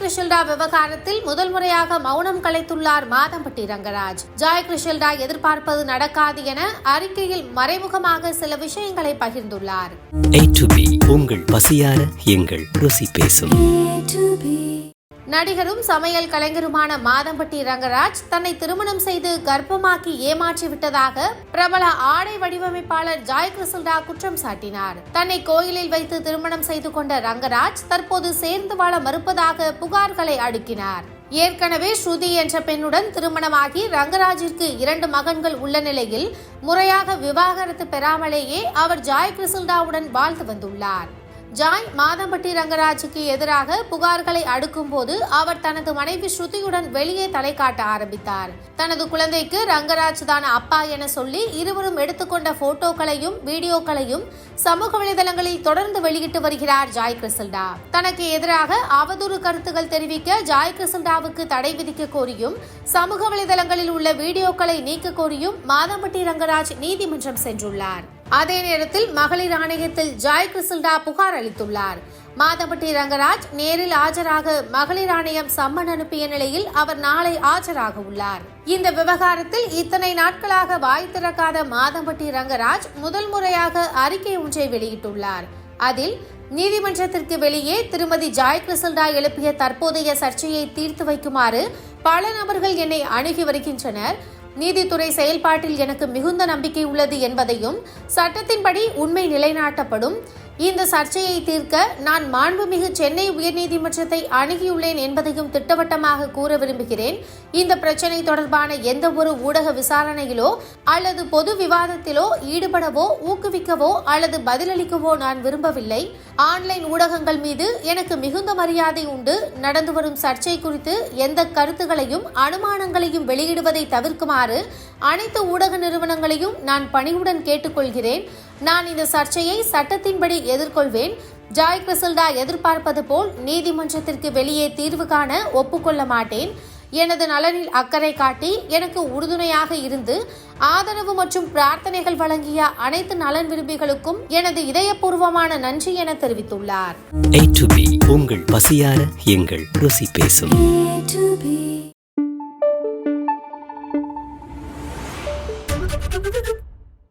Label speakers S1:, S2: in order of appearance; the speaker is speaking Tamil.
S1: கிருஷ்ணா விவகாரத்தில் முதல் முறையாக மௌனம் கலைத்துள்ளார் மாதம்பட்டி ரங்கராஜ். ஜாய் கிருஷ்ணா எதிர்பார்ப்பது நடக்காது என அறிக்கையில் மறைமுகமாக சில விஷயங்களை பகிர்ந்துள்ளார்.
S2: A to B உங்கள் பசியார எங்கள் ருசி பேசும்.
S1: நடிகரும் சமையல் கலைஞருமான மாதம்பட்டி ரங்கராஜ் தன்னை திருமணம் செய்து கர்ப்பமாக்கி ஏமாற்றி விட்டதாக பிரபல ஆடை வடிவமைப்பாளர் ஜாய் கிருஷ்ணா குற்றம் சாட்டினார். தன்னை கோயிலில் வைத்து திருமணம் செய்து கொண்ட ரங்கராஜ் தற்போது சேர்ந்து வாழ மறுப்பதாக புகார்களை அடுக்கினார். ஏற்கனவே ஸ்ருதி என்ற பெண்ணுடன் திருமணமாகி ரங்கராஜிற்கு இரண்டு மகன்கள் உள்ள நிலையில் முறையாக விவாகரத்து பெறாமலேயே அவர் ஜாய் கிருஷ்ணாவுடன் வாழ்ந்து வந்துள்ளார். ஜாய் மாதம்பட்டி ரங்கராஜுக்கு எதிராக புகார்களை அடுக்கும் போது அவர் தனது மனைவி ஸ்ருதியுடன் வெளியே தலை காட்ட ஆரம்பித்தார். தனது குழந்தைக்கு ரங்கராஜ் தான் அப்பா என சொல்லி இருவரும் எடுத்துக்கொண்ட போட்டோக்களையும் வீடியோக்களையும் சமூக வலைதளங்களில் தொடர்ந்து வெளியிட்டு வருகிறார் ஜாய் கிறிசல்டா தனக்கு எதிராக அவதூறு கருத்துகள் தெரிவிக்க ஜாய் கிறிசல்டாவுக்கு தடை விதிக்க கோரியும் சமூக வலைதளங்களில் உள்ள வீடியோக்களை நீக்க கோரியும் மாதம்பட்டி ரங்கராஜ் நீதிமன்றம் சென்றுள்ளார். அதே நேரத்தில் மகளிர் ஆணையத்தில் ஜாய் கிறிசல்டா புகார் அளித்துள்ளார். மாதம்பட்டி ரங்கராஜ் நேரில் ஆஜராக மகளிர் ஆணையம் சம்மன் அனுப்பிய நிலையில் அவர் நாளை ஆஜராக உள்ளார். இந்த விவகாரத்தில் இத்தனை நாட்களாக வாய் திறக்காத மாதம்பட்டி ரங்கராஜ் முதல் முறையாக அறிக்கை ஒன்றை வெளியிட்டுள்ளார். அதில் நீதிமன்றத்திற்கு வெளியே திருமதி ஜாய் கிறிசல்டா எழுப்பிய தற்போதைய சர்ச்சையை தீர்த்து வைக்குமாறு பல நபர்கள் என்னை அணுகி வருகின்றனர். நீதித்துறை செயல்பாட்டில் எனக்கு மிகுந்த நம்பிக்கை உள்ளது என்பதையும் சட்டத்தின்படி உண்மை நிலைநாட்டப்படும். இந்த சர்ச்சையை தீர்க்க நான் மாண்புமிகு சென்னை உயர்நீதிமன்றத்தை அணுகியுள்ளேன் என்பதையும் திட்டவட்டமாக கூற விரும்புகிறேன். இந்த பிரச்சனை தொடர்பான எந்த ஒரு ஊடக விசாரணையிலோ அல்லது பொது விவாதத்திலோ ஈடுபடவோ ஊக்குவிக்கவோ அல்லது பதிலளிக்கவோ நான் விரும்பவில்லை. ஆன்லைன் ஊடகங்கள் மீது எனக்கு மிகுந்த மரியாதை உண்டு. நடந்து வரும் சர்ச்சை குறித்து எந்த கருத்துகளையும் அனுமானங்களையும் வெளியிடுவதை தவிர்க்குமாறு அனைத்து ஊடக நிறுவனங்களையும் நான் பணிவுடன் கேட்டுக்கொள்கிறேன். நான் இந்த சர்ச்சையை சட்டத்தின்படி எதிர்கொள்வேன். ஜாய் கிறிசல்டா எதிர்பார்ப்பது போல் நீதிமன்றத்திற்கு வெளியே தீர்வு காண ஒப்புக்கொள்ள மாட்டேன். எனது நலனில் அக்கறை காட்டி எனக்கு உறுதுணையாக இருந்து ஆதரவு மற்றும் பிரார்த்தனைகள் வழங்கிய அனைத்து நலன் விரும்பிகளுக்கும் எனது இதயபூர்வமான நன்றி என தெரிவித்துள்ளார்.
S2: உங்கள் பசியார எங்கள் ருசி பேசும்.
S3: To be